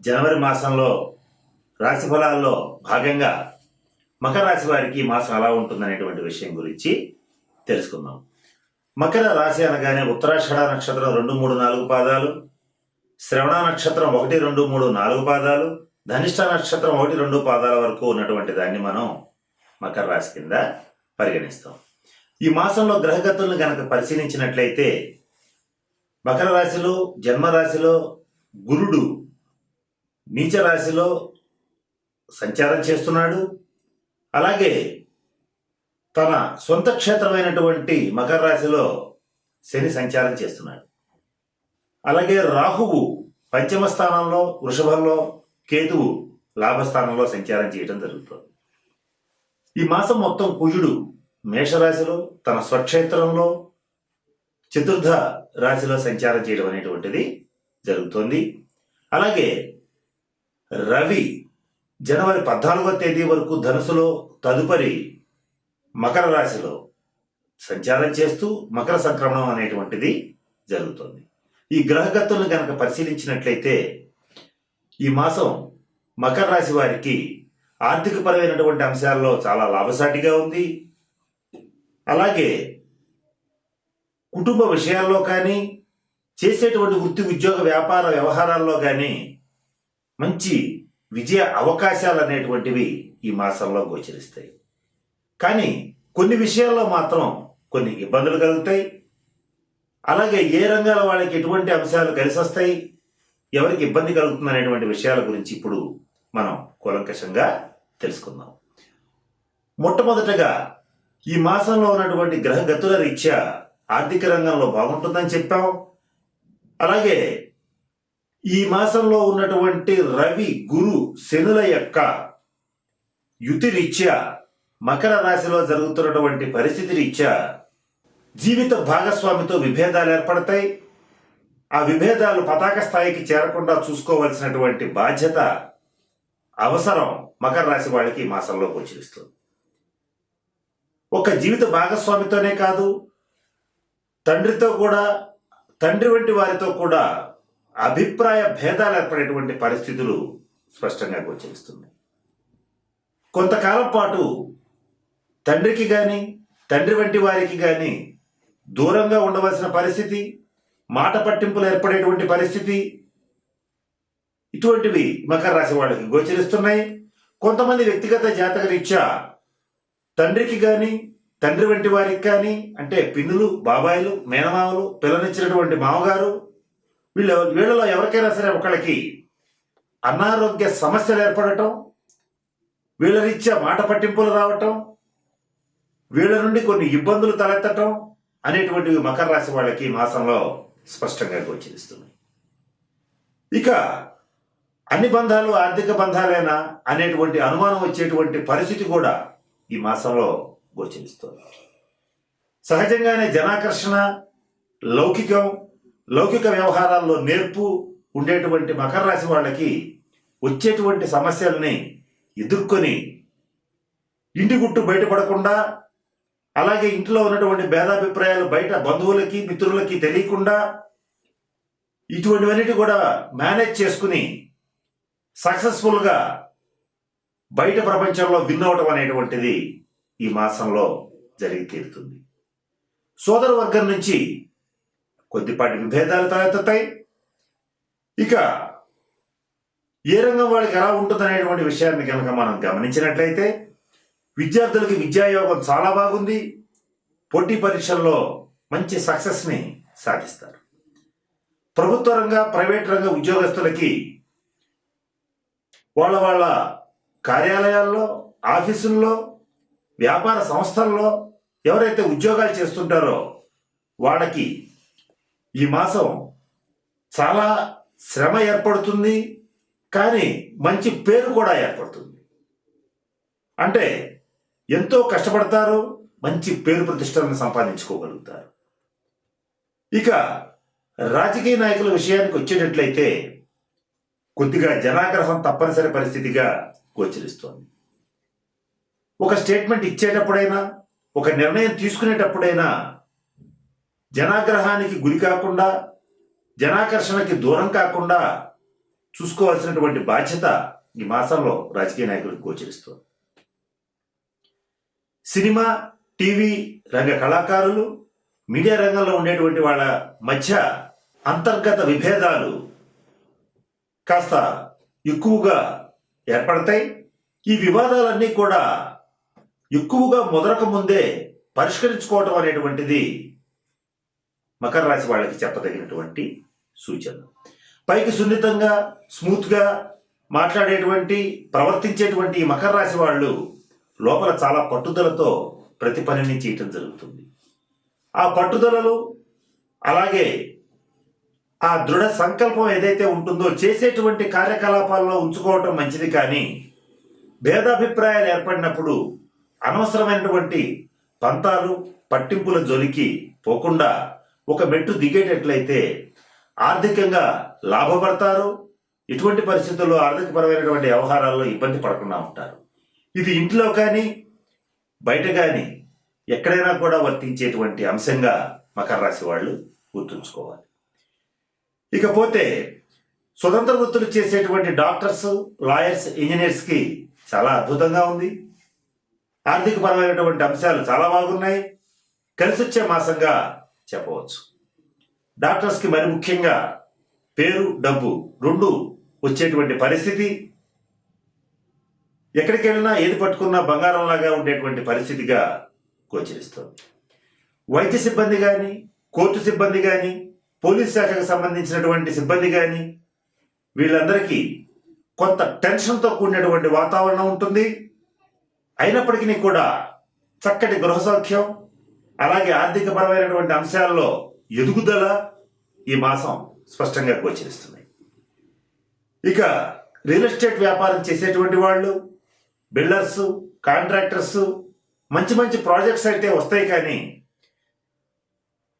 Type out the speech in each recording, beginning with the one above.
జనవరి మాసంలో రాశి ఫలాల్లో భాగంగా మకర రాశి వారికి మాసం ఎలా ఉంటుందనేటువంటి విషయం గురించి తెలుసుకుందాం. మకర రాశి అనగానే ఉత్తరాషాఢ నక్షత్రం రెండు మూడు నాలుగు పాదాలు శ్రవణ నక్షత్రం ఒకటి రెండు మూడు నాలుగు పాదాలు ధనిష్ట నక్షత్రం ఒకటి రెండు పాదాల వరకు ఉన్నటువంటి దాన్ని మనం మకర రాశి కింద పరిగణిస్తాం. ఈ మాసంలో గ్రహగతులను గనక పరిశీలించినట్లయితే మకర రాశిలో జన్మరాశిలో గురుడు నీచ రాశిలో సంచారం చేస్తున్నాడు. అలాగే తన సొంత క్షేత్రమైనటువంటి మకర రాశిలో శని సంచారం చేస్తున్నాడు. అలాగే రాహువు పంచమ స్థానంలో వృషభంలో కేతువు లాభస్థానంలో సంచారం చేయడం జరుగుతుంది. ఈ మాసం మొత్తం కుజుడు మేషరాశిలో తన స్వక్షేత్రంలో చతుర్థ రాశిలో సంచారం చేయడం అనేటువంటిది జరుగుతోంది. అలాగే రవి జనవరి పద్నాలుగో తేదీ వరకు ధనుసులో తదుపరి మకర రాశిలో సంచారం చేస్తూ మకర సంక్రమణం అనేటువంటిది జరుగుతుంది. ఈ గ్రహగతులను కనుక పరిశీలించినట్లయితే ఈ మాసం మకర రాశి వారికి ఆర్థికపరమైనటువంటి అంశాల్లో చాలా లాభసాటిగా ఉంది. అలాగే కుటుంబ విషయాల్లో కానీ చేసేటువంటి వృత్తి ఉద్యోగ వ్యాపార వ్యవహారాల్లో కానీ మంచి విజయ అవకాశాలు అనేటువంటివి ఈ మాసంలో గోచరిస్తాయి. కానీ కొన్ని విషయాల్లో మాత్రం కొన్ని ఇబ్బందులు కలుగుతాయి. అలాగే ఏ రంగాల వాళ్ళకి ఎటువంటి అంశాలు కలిసి వస్తాయి ఎవరికి ఇబ్బంది కలుగుతుంది అనేటువంటి విషయాల గురించి ఇప్పుడు మనం కూలంకషంగా తెలుసుకుందాం. మొట్టమొదటగా ఈ మాసంలో ఉన్నటువంటి గ్రహగతుల రీత్యా ఆర్థిక రంగంలో బాగుంటుందని చెప్పాం. అలాగే ఈ మాసంలో ఉన్నటువంటి రవి గురు శనుల యొక్క యుతి రీత్యా మకర రాశిలో జరుగుతున్నటువంటి పరిస్థితి రీత్యా జీవిత భాగస్వామితో విభేదాలు ఏర్పడతాయి. ఆ విభేదాలు పతాక స్థాయికి చేరకుండా చూసుకోవలసినటువంటి బాధ్యత అవసరం మకర రాశి వాళ్ళకి ఈ మాసంలో గోచరిస్తుంది. ఒక జీవిత భాగస్వామితోనే కాదు తండ్రితో కూడా తండ్రి వంటి వారితో కూడా అభిప్రాయ భేదాలు ఏర్పడేటువంటి పరిస్థితులు స్పష్టంగా గోచరిస్తున్నాయి. కొంతకాలం పాటు తండ్రికి కానీ తండ్రి వంటి వారికి కానీ దూరంగా ఉండవలసిన పరిస్థితి మాట పట్టింపులు ఏర్పడేటువంటి పరిస్థితి ఇటువంటివి మకర రాశి వాళ్ళకి గోచరిస్తున్నాయి. కొంతమంది వ్యక్తిగత జాతక రీత్యా తండ్రికి కానీ తండ్రి వంటి వారికి కానీ అంటే పిన్నులు బాబాయిలు మేనమామలు పిల్లనిచ్చినటువంటి మామగారు వీళ్ళ వీళ్ళలో ఎవరికైనా సరే ఒకళ్ళకి అనారోగ్య సమస్యలు ఏర్పడటం వీళ్ళ రీత్యా మాట పట్టింపులు రావటం వీళ్ళ నుండి కొన్ని ఇబ్బందులు తలెత్తటం అనేటువంటివి మకర రాశి వాళ్ళకి ఈ మాసంలో స్పష్టంగా గోచరిస్తున్నాయి. ఇక అన్ని బంధాలు ఆర్థిక బంధాలేనా అనేటువంటి అనుమానం వచ్చేటువంటి పరిస్థితి కూడా ఈ మాసంలో గోచరిస్తుంది. సహజంగానే జనాకర్షణ లౌకికం లౌకిక వ్యవహారాల్లో నేర్పు ఉండేటువంటి మకర రాశి వాళ్ళకి వచ్చేటువంటి సమస్యల్ని ఎదుర్కొని ఇంటి గుట్టు బయటపడకుండా అలాగే ఇంట్లో ఉన్నటువంటి భేదాభిప్రాయాలు బయట బంధువులకి మిత్రులకి తెలియకుండా ఇటువంటివన్నిటి కూడా మేనేజ్ చేసుకుని సక్సెస్ఫుల్గా బయట ప్రపంచంలో విన్ అవటం అనేటువంటిది ఈ మాసంలో జరిగి తీరుతుంది. సోదర వర్గం నుంచి కొద్దిపాటి విభేదాలు తలెత్తుతాయి. ఇక ఏ రంగం వాళ్ళకి ఎలా ఉంటుందనేటువంటి విషయాన్ని కనుక మనం గమనించినట్లయితే విద్యార్థులకి విద్యాయోగం చాలా బాగుంది. పోటీ పరీక్షల్లో మంచి సక్సెస్ని సాధిస్తారు. ప్రభుత్వ రంగ ప్రైవేట్ రంగ ఉద్యోగస్తులకి వాళ్ళ వాళ్ళ కార్యాలయాల్లో ఆఫీసుల్లో వ్యాపార సంస్థల్లో ఎవరైతే ఉద్యోగాలు చేస్తుంటారో వాళ్ళకి ఈ మాసం చాలా శ్రమ ఏర్పడుతుంది కానీ మంచి పేరు కూడా ఏర్పడుతుంది. అంటే ఎంతో కష్టపడతారు మంచి పేరు ప్రతిష్టలను సంపాదించుకోగలుగుతారు. ఇక రాజకీయ నాయకుల విషయానికి వచ్చేటట్లయితే కొద్దిగా జనాగ్రహం తప్పనిసరి పరిస్థితిగా గోచరిస్తోంది. ఒక స్టేట్మెంట్ ఇచ్చేటప్పుడైనా ఒక నిర్ణయం తీసుకునేటప్పుడైనా జనాగ్రహానికి గురి కాకుండా జనాకర్షణకి దూరం కాకుండా చూసుకోవాల్సినటువంటి బాధ్యత ఈ మాసంలో రాజకీయ నాయకులకు గోచరిస్తుంది సినిమా టీవీ రంగ కళాకారులు మీడియా రంగంలో ఉండేటువంటి వాళ్ళ మధ్య అంతర్గత విభేదాలు కాస్త ఎక్కువగా ఏర్పడతాయి. ఈ వివాదాలన్నీ కూడా ఎక్కువగా మొదలక ముందే పరిష్కరించుకోవటం అనేటువంటిది మకర రాశి వాళ్ళకి చెప్పదగినటువంటి సూచన పైకి సున్నితంగా స్మూత్గా మాట్లాడేటువంటి ప్రవర్తించేటువంటి ఈ మకర రాశి వాళ్ళు లోపల చాలా పట్టుదలతో ప్రతి పనిని చేయటం జరుగుతుంది. ఆ పట్టుదలలు అలాగే ఆ దృఢ సంకల్పం ఏదైతే ఉంటుందో చేసేటువంటి కార్యకలాపాల్లో ఉంచుకోవటం మంచిది కానీ భేదాభిప్రాయాలు ఏర్పడినప్పుడు అనవసరమైనటువంటి పంతాలు పట్టింపుల జోలికి పోకుండా ఒక మెట్టు దిగేటట్లయితే ఆర్థికంగా లాభపడతారు ఇటువంటి పరిస్థితుల్లో ఆర్థికపరమైనటువంటి వ్యవహారాల్లో ఇబ్బంది పడకుండా ఉంటారు. ఇది ఇంట్లో కానీ బయట కానీ ఎక్కడైనా కూడా వర్తించేటువంటి అంశంగా మకర రాశి వాళ్ళు గుర్తుంచుకోవాలి. ఇకపోతే స్వతంత్ర వృత్తులు చేసేటువంటి డాక్టర్స్ లాయర్స్ ఇంజనీర్స్కి చాలా అద్భుతంగా ఉంది. ఆర్థికపరమైనటువంటి అంశాలు చాలా బాగున్నాయి. కలిసొచ్చే మాసంగా చెప్పవచ్చు. డాక్టర్స్కి మరి ముఖ్యంగా పేరు డబ్బు రెండు వచ్చేటువంటి పరిస్థితి. ఎక్కడికి వెళ్ళినా ఏది పట్టుకున్నా బంగారంలాగా ఉండేటువంటి పరిస్థితిగా గోచరిస్తుంది. వైద్య సిబ్బంది కానీ కోర్టు సిబ్బంది కానీ పోలీస్ శాఖకు సంబంధించినటువంటి సిబ్బంది కానీ వీళ్ళందరికీ కొంత టెన్షన్తో కూడినటువంటి వాతావరణం ఉంటుంది. అయినప్పటికీ కూడా చక్కటి గృహ సౌఖ్యం అలాగే ఆర్థికపరమైనటువంటి అంశాల్లో ఎదుగుదల ఈ మాసం స్పష్టంగా గోచరిస్తున్నాయి. ఇక రియల్ ఎస్టేట్ వ్యాపారం చేసేటువంటి వాళ్ళు బిల్డర్స్ కాంట్రాక్టర్స్ మంచి మంచి ప్రాజెక్ట్స్ అయితే వస్తాయి కానీ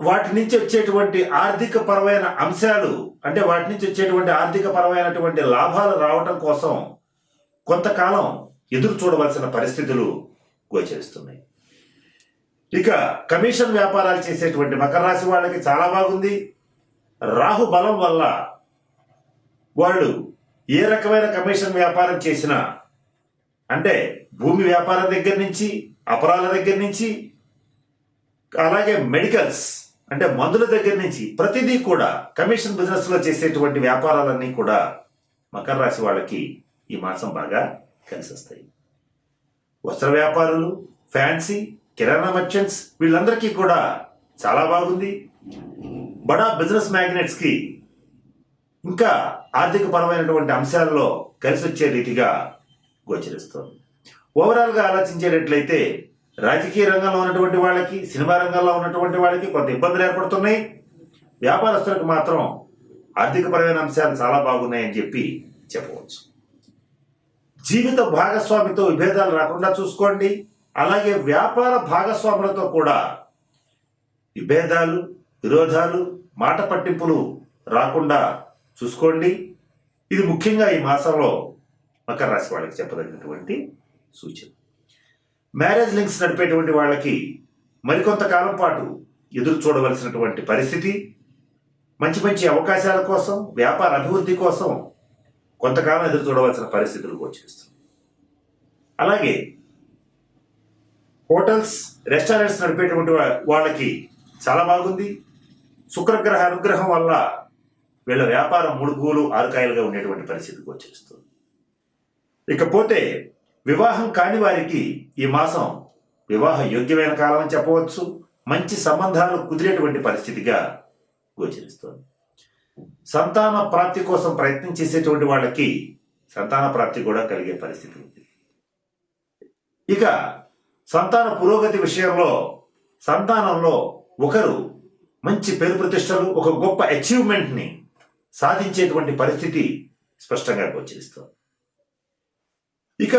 వాటి నుంచి వచ్చేటువంటి ఆర్థిక పరమైన అంశాలు అంటే వాటి నుంచి వచ్చేటువంటి ఆర్థిక పరమైనటువంటి లాభాలు రావటం కోసం కొంతకాలం ఎదురు చూడవలసిన పరిస్థితులు గోచరిస్తున్నాయి. ఇక కమిషన్ వ్యాపారాలు చేసేటువంటి మకర రాశి వాళ్ళకి చాలా బాగుంది. రాహు బలం వల్ల వాళ్ళు ఏ రకమైన కమిషన్ వ్యాపారం చేసినా అంటే భూమి వ్యాపారం దగ్గర నుంచి అపరాల దగ్గర నుంచి అలాగే మెడికల్స్ అంటే మందుల దగ్గర నుంచి ప్రతిదీ కూడా కమిషన్ బిజినెస్లో చేసేటువంటి వ్యాపారాలన్నీ కూడా మకర రాశి వాళ్ళకి ఈ మాసం బాగా కలిసి వస్తాయి వస్త్ర వ్యాపారులు ఫ్యాన్సీ కిరాణా మర్చెంట్స్ వీళ్ళందరికీ కూడా చాలా బాగుంది. బడా బిజినెస్ మ్యాగ్నెట్స్కి ఇంకా ఆర్థిక పరమైనటువంటి అంశాల్లో కలిసి వచ్చే రీతిగా గోచరిస్తోంది. ఓవరాల్గా ఆలోచించేటట్లయితే రాజకీయ రంగంలో ఉన్నటువంటి వాళ్ళకి సినిమా రంగంలో ఉన్నటువంటి వాళ్ళకి కొంత ఇబ్బందులు ఏర్పడుతున్నాయి. వ్యాపారస్తులకు మాత్రం ఆర్థికపరమైన అంశాలు చాలా బాగున్నాయని చెప్పి చెప్పవచ్చు. జీవిత భాగస్వామితో విభేదాలు రాకుండా చూసుకోండి. అలాగే వ్యాపార భాగస్వాములతో కూడా విభేదాలు విరోధాలు మాట పట్టింపులు రాకుండా చూసుకోండి. ఇది ముఖ్యంగా ఈ మాసంలో మకర రాశి వాళ్ళకి చెప్పదగినటువంటి సూచన. మ్యారేజ్ లింక్స్ నడిపేటువంటి వాళ్ళకి మరికొంతకాలం పాటు ఎదురు చూడవలసినటువంటి పరిస్థితి మంచి మంచి అవకాశాల కోసం వ్యాపార అభివృద్ధి కోసం కొంతకాలం ఎదురు చూడవలసిన పరిస్థితులు గోచరిస్తుంది అలాగే హోటల్స్ రెస్టారెంట్స్ నడిపేటువంటి వాళ్ళకి చాలా బాగుంది. శుక్రగ్రహ అనుగ్రహం వల్ల వీళ్ళ వ్యాపారం ముడుగులు ఆరుకాయలుగా ఉండేటువంటి పరిస్థితి వచ్చేస్తుంది. ఇకపోతే వివాహం కాని వారికి ఈ మాసం వివాహ యోగ్యమైన కాలం అని చెప్పవచ్చు. మంచి సంబంధాలు కుదిరేటువంటి పరిస్థితిగా గోచరిస్తుంది. సంతాన ప్రాప్తి కోసం ప్రయత్నం చేసేటువంటి వాళ్ళకి సంతాన ప్రాప్తి కూడా కలిగే పరిస్థితి ఉంది. ఇక సంతాన పురోగతి విషయంలో సంతానంలో ఒకరు మంచి పేరు ప్రతిష్టలు ఒక గొప్ప అచీవ్మెంట్ని సాధించేటువంటి పరిస్థితి స్పష్టంగా గోచరిస్తుంది. ఇక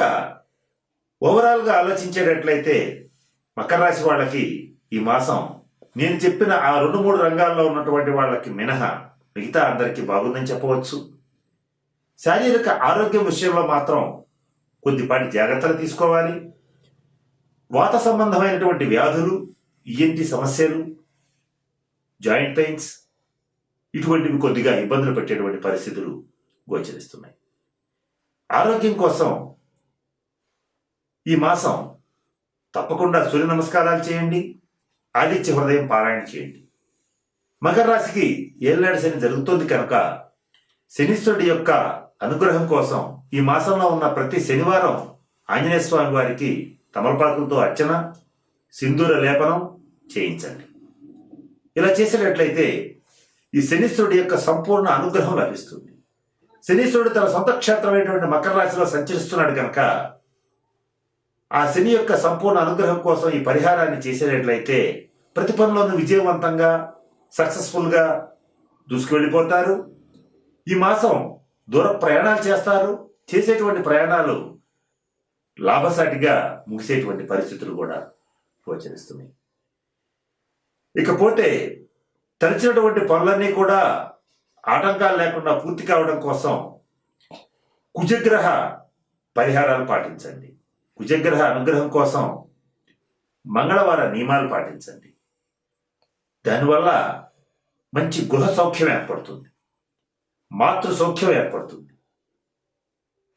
ఓవరాల్గా ఆలోచించేటట్లయితే మకర రాశి వాళ్ళకి ఈ మాసం నేను చెప్పిన ఆ రెండు మూడు రంగాల్లో ఉన్నటువంటి వాళ్ళకి మినహా మిగతా అందరికీ బాగుందని చెప్పవచ్చు. శారీరక ఆరోగ్యం విషయంలో మాత్రం కొద్దిపాటి జాగ్రత్తలు తీసుకోవాలి. వాత సంబంధమైనటువంటి వ్యాధులు ఈఎన్టి సమస్యలు జాయింట్ పెయిన్స్ ఇటువంటివి కొద్దిగా ఇబ్బందులు పెట్టేటువంటి పరిస్థితులు గోచరిస్తున్నాయి. ఆరోగ్యం కోసం ఈ మాసం తప్పకుండా సూర్య నమస్కారాలు చేయండి ఆదిత్య హృదయం పారాయణ చేయండి. మకర రాశికి ఏళ్ళనాడు శని జరుగుతోంది కనుక శనీశ్వరుడి యొక్క అనుగ్రహం కోసం ఈ మాసంలో ఉన్న ప్రతి శనివారం ఆంజనేయ స్వామి వారికి తమలపాకులతో అర్చన సింధూర లేపనం చేయించండి. ఇలా చేసినట్లయితే ఈ శనీశ్వరుడి యొక్క సంపూర్ణ అనుగ్రహం లభిస్తుంది. శనీశ్వరుడు తన సొంత క్షేత్రమైనటువంటి మకర రాశిలో సంచరిస్తున్నాడు కనుక ఆ శని యొక్క సంపూర్ణ అనుగ్రహం కోసం ఈ పరిహారాన్ని చేసేటట్లయితే ప్రతి పనిలోనూ విజయవంతంగా సక్సెస్ఫుల్గా దూసుకువెళ్ళిపోతారు. ఈ మాసం దూర ప్రయాణాలు చేస్తారు. చేసేటువంటి ప్రయాణాలు లాభసాటిగా ముగిసేటువంటి పరిస్థితులు కూడా గోచరిస్తున్నాయి. ఇకపోతే తలిచినటువంటి పనులన్నీ కూడా ఆటంకాలు లేకుండా పూర్తి కావడం కోసం కుజగ్రహ పరిహారాలు పాటించండి. కుజగ్రహ అనుగ్రహం కోసం మంగళవార నియమాలు పాటించండి. దానివల్ల మంచి గృహ సౌఖ్యం ఏర్పడుతుంది. మాతృ సౌఖ్యం ఏర్పడుతుంది.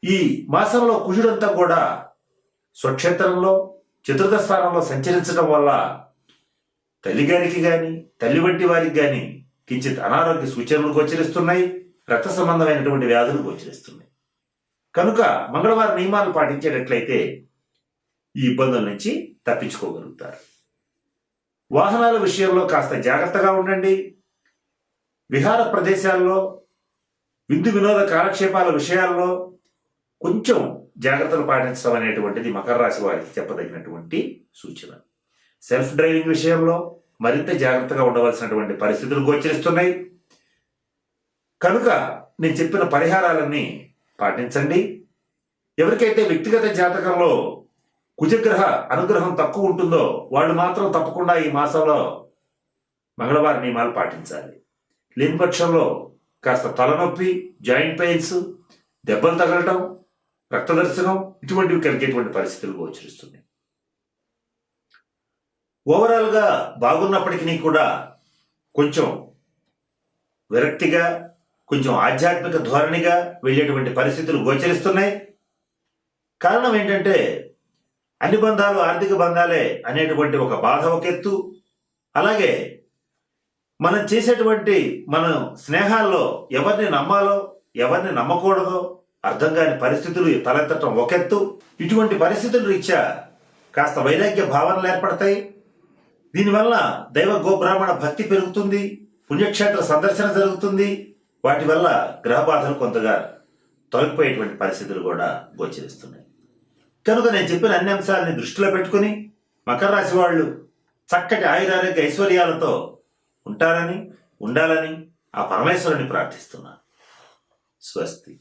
ఈ మాసంలో కుజుడంతా కూడా స్వక్షేత్రంలో చతుర్థ స్థానంలో సంచరించడం వల్ల తల్లిగారికి కానీ తల్లి వంటి వారికి కానీ కించిత్ అనారోగ్య సూచనలు గోచరిస్తున్నాయి రక్త సంబంధమైనటువంటి వ్యాధులు గోచరిస్తున్నాయి. కనుక మంగళవారం నియమాలు పాటించేటట్లయితే ఈ ఇబ్బందుల నుంచి తప్పించుకోగలుగుతారు. వాహనాల విషయంలో కాస్త జాగ్రత్తగా ఉండండి. విహార ప్రదేశాల్లో విందు వినోద కాలక్షేపాల విషయాల్లో కొంచెం జాగ్రత్తలు పాటించడం అనేటువంటిది మకర రాశి వారికి చెప్పదగినటువంటి సూచన. సెల్ఫ్ డ్రైవింగ్ విషయంలో మరింత జాగ్రత్తగా ఉండవలసినటువంటి పరిస్థితులు గోచరిస్తున్నాయి. కనుక నేను చెప్పిన పరిహారాలన్నీ పాటించండి. ఎవరికైతే వ్యక్తిగత జాతకంలో కుజగ్రహ అనుగ్రహం తక్కువ ఉంటుందో వాళ్ళు మాత్రం తప్పకుండా ఈ మాసంలో మంగళవార నియమాలు పాటించాలి. లేని పక్షంలో కాస్త తలనొప్పి జాయింట్ పెయిన్స్ దెబ్బలు తగలటం రక్తదర్శనం ఇటువంటివి కలిగేటువంటి పరిస్థితులు గోచరిస్తున్నాయి ఓవరాల్గా బాగున్నప్పటికీ కూడా కొంచెం విరక్తిగా కొంచెం ఆధ్యాత్మిక ధోరణిగా వెళ్ళేటువంటి పరిస్థితులు గోచరిస్తున్నాయి. కారణం ఏంటంటే అన్ని బంధాలు ఆర్థిక బంధాలే అనేటువంటి ఒక బాధ ఒక ఎత్తు. అలాగే మనం చేసేటువంటి మనం స్నేహాల్లో ఎవరిని నమ్మాలో ఎవరిని నమ్మకూడదో అర్థం కాని పరిస్థితులు తలెత్తటం ఒకెత్తు. ఇటువంటి పరిస్థితుల రీత్యా కాస్త వైరాగ్య భావనలు ఏర్పడతాయి. దీనివల్ల దైవ గోబ్రాహ్మణ భక్తి పెరుగుతుంది పుణ్యక్షేత్ర సందర్శన జరుగుతుంది. వాటి వల్ల గ్రహ బాధలు కొంతగా తొలగిపోయేటువంటి పరిస్థితులు కూడా గోచరిస్తున్నాయి. కనుక నేను చెప్పిన అన్ని అంశాలని దృష్టిలో పెట్టుకుని మకర రాశి వాళ్ళు చక్కటి ఆయురారోగ్య ఐశ్వర్యాలతో ఉంటారని ఉండాలని ఆ పరమేశ్వరుని ప్రార్థిస్తున్నాను. స్వస్తి.